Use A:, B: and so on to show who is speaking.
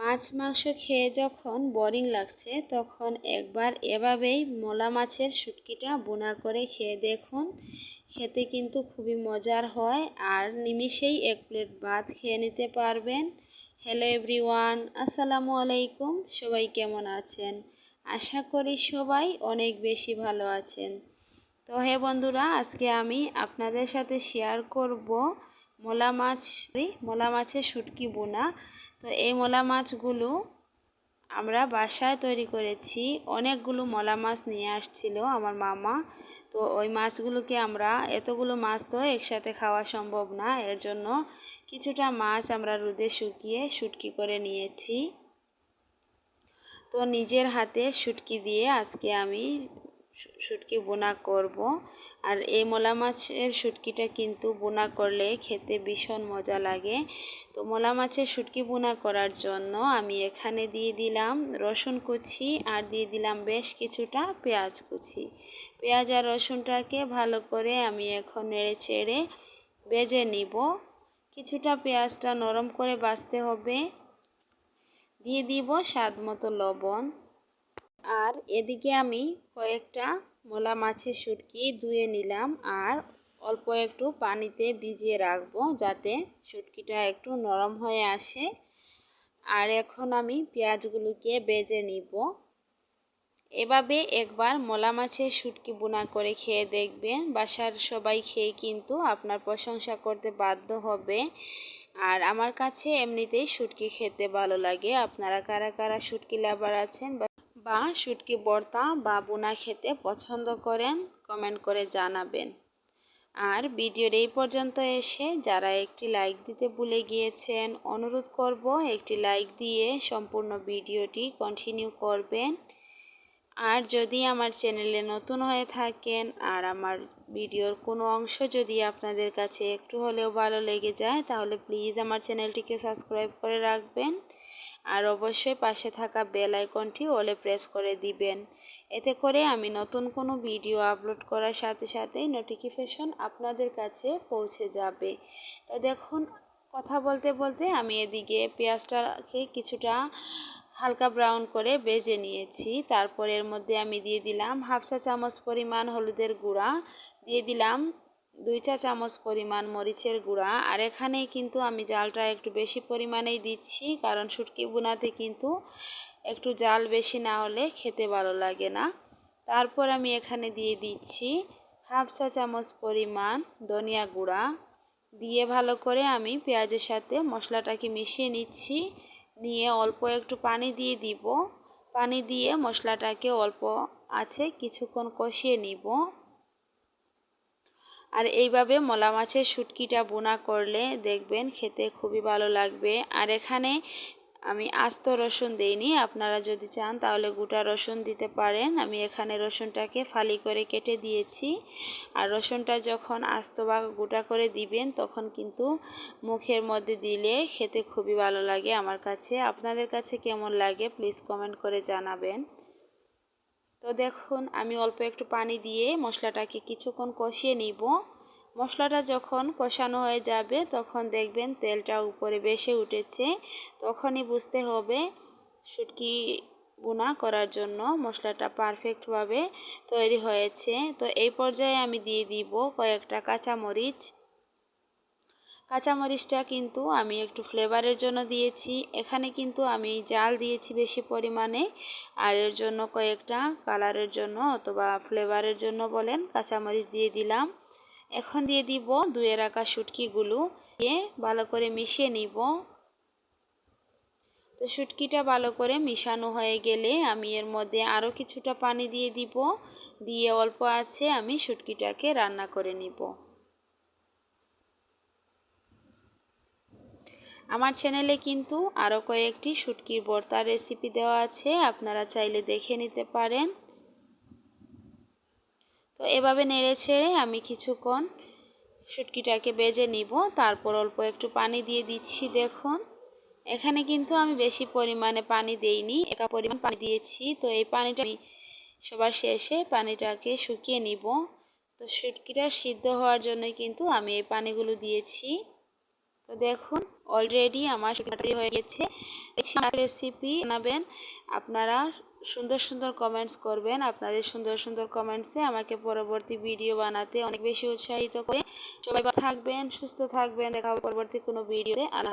A: মাছ মাংস খেয়ে যখন বোরিং লাগছে, তখন একবার এভাবেই মোলা মাছের শুটকিটা বোনা করে খেয়ে দেখুন। খেতে কিন্তু খুবই মজার হয় আর নিমিষেই এক প্লেট ভাত খেয়ে নিতে পারবেন। হ্যালো এভরিওয়ান আসসালামু আলাইকুম, সবাই কেমন আছেন? আশা করি সবাই অনেক বেশি ভালো আছেন। তো হে বন্ধুরা, আজকে আমি আপনাদের সাথে শেয়ার করব মোলা মাছ মোলা মাছের শুটকি বোনা। তো এই মলা মাছগুলো আমরা বাসায় তৈরি করেছি। অনেকগুলো মলা মাছ নিয়ে আসছিল আমার মামা। তো ওই মাছগুলোকে আমরা, এতগুলো মাছ তো একসাথে খাওয়া সম্ভব না, এর জন্য কিছুটা মাছ আমরা রোদে শুকিয়ে শুটকি করে নিয়েছি। তো নিজের হাতে শুটকি দিয়ে আজকে আমি শুটকি বোনা করব। আর এই মোলা মাছের শুটকিটা কিন্তু বোনা করলে খেতে ভীষণ মজা লাগে। তো মোলা মাছের শুটকি বোনা করার জন্য আমি এখানে দিয়ে দিলাম রসুন কুচি আর দিয়ে দিলাম বেশ কিছুটা পেঁয়াজ কুচি। পেঁয়াজ আর রসুনটাকে ভালো করে আমি এখন নেড়ে চেড়ে বেজে নিব। কিছুটা পেঁয়াজটা নরম করে বাছতে হবে। দিয়ে দিব স্বাদ মতো লবণ। আর এদিকে আমি কয়েকটা মোলা মাছের শুটকি ধুয়ে নিলাম আর অল্প একটু পানিতে ভিজিয়ে রাখব যাতে শুটকিটা একটু নরম হয়ে আসে। আর এখন আমি পেঁয়াজগুলোকে বেজে নিব। এভাবে একবার মোলা মাছের শুটকি বোনা করে খেয়ে দেখবেন। বাসার সবাই খেয়ে কিন্তু আপনার প্রশংসা করতে বাধ্য হবে। আর আমার কাছে এমনিতেই শুটকি খেতে ভালো লাগে। আপনারা কারা কারা শুটকি লাভার আছেন বা শুটকি বর্তা বা বোনা খেতে পছন্দ করেন কমেন্ট করে জানাবেন। আর ভিডিওর এই পর্যন্ত এসে যারা একটি লাইক দিতে ভুলে গিয়েছেন, অনুরোধ করব একটি লাইক দিয়ে সম্পূর্ণ ভিডিওটি কন্টিনিউ করবেন। আর যদি আমার চ্যানেলে নতুন হয়ে থাকেন আর আমার ভিডিওর কোনো অংশ যদি আপনাদের কাছে একটু হলেও ভালো লেগে যায়, তাহলে প্লিজ আমার চ্যানেলটিকে সাবস্ক্রাইব করে রাখবেন। আর অবশ্যই পাশে থাকা বেল আইকনটি ওলে প্রেস করে দিবেন। এতে করে আমি নতুন কোনো ভিডিও আপলোড করার সাথে সাথেই নোটিফিকেশন আপনাদের কাছে পৌঁছে যাবে। তো দেখুন, কথা বলতে বলতে আমি এদিকে পেঁয়াজটাকে কিছুটা হালকা ব্রাউন করে বেজে নিয়েছি। তারপর এর মধ্যে আমি দিয়ে দিলাম হাফ চা চামচ পরিমাণ হলুদের গুঁড়া, দিয়ে দিলাম দুই চা চামচ পরিমাণ মরিচের গুঁড়া। আর এখানেই কিন্তু আমি জালটা একটু বেশি পরিমাণেই দিচ্ছি, কারণ শুটকি বোনাতে কিন্তু একটু জাল বেশি না হলে খেতে ভালো লাগে না। তারপর আমি এখানে দিয়ে দিচ্ছি হাফ চা চামচ পরিমাণ ধনিয়া গুঁড়া। দিয়ে ভালো করে আমি পেঁয়াজের সাথে মশলাটাকে মিশিয়ে নিচ্ছি। নিয়ে অল্প একটু পানি দিয়ে দিব। পানি দিয়ে মশলাটাকে অল্প আছে কিছুক্ষণ কষিয়ে নিব। আর এইভাবে মলা মাছের শুটকিটা বোনা করলে দেখবেন খেতে খুবই ভালো লাগবে। আর এখানে আমি আস্ত রসুন দিইনি, আপনারা যদি চান তাহলে গোটা রসুন দিতে পারেন। আমি এখানে রসুনটাকে ফালি করে কেটে দিয়েছি। আর রসুনটা যখন আস্ত বা গোটা করে দিবেন, তখন কিন্তু মুখের মধ্যে দিলে খেতে খুবই ভালো লাগে আমার কাছে। আপনাদের কাছে কেমন লাগে প্লিজ কমেন্ট করে জানাবেন। তো দেখুন, আমি অল্প একটু পানি দিয়ে মশলাটাকে কিছুক্ষণ কষিয়ে নিব। মশলাটা যখন কষানো হয়ে যাবে, তখন দেখবেন তেলটা উপরে বেশি উঠেছে। তখনই বুঝতে হবে শুটকি বোনা করার জন্য মশলাটা পারফেক্টভাবে তৈরি হয়েছে। তো এই পর্যায়ে আমি দিয়ে দিব কয়েকটা কাঁচামরিচ কাঁচামরিচটা কিন্তু আমি একটু ফ্লেভারের জন্য দিয়েছি। এখানে কিন্তু আমি জাল দিয়েছি বেশি পরিমাণে। আর এর জন্য কয়েকটা কালারের জন্য অথবা ফ্লেভারের জন্য বলেন কাঁচামরিচ দিয়ে দিলাম। এখন দিয়ে দিব দুয়ে রাখা শুটকিগুলো। দিয়ে ভালো করে মিশিয়ে নিব। তো শুটকিটা ভালো করে মিশানো হয়ে গেলে আমি এর মধ্যে আরও কিছুটা পানি দিয়ে দিব। দিয়ে অল্প আছে আমি শুটকিটাকে রান্না করে নিব। আমার চ্যানেলে কিন্তু আরও কয়েকটি শুটকির ভর্তার রেসিপি দেওয়া আছে, আপনারা চাইলে দেখে নিতে পারেন। তো এভাবে নেড়ে ছেড়ে আমি কিছুক্ষণ শুটকিটাকে বেজে নিব, তারপর অল্প একটু পানি দিয়ে দিচ্ছি, দেখুন। এখানে কিন্তু আমি বেশি পরিমাণে পানি দেইনি, একা পরিমাণ পানি দিয়েছি, তো এই পানিটা আমি সবার শেষে পানিটাকে শুকিয়ে নিব। তো শুটকিটা সিদ্ধ হওয়ার জন্য কিন্তু আমি এই পানিগুলো দিয়েছি। তো দেখুন অলরেডি আমার শুটকিটা হয়ে গেছে রেসিপি বানাবেন। আপনারা সুন্দর সুন্দর কমেন্টস করবেন। আপনাদের সুন্দর সুন্দর কমেন্টসে আমাকে পরবর্তী ভিডিও বানাতে অনেক বেশি উৎসাহিত করে। সবাই থাকবেন, সুস্থ থাকবেন। দেখা পরবর্তী কোনো ভিডিওতে আল্লাহ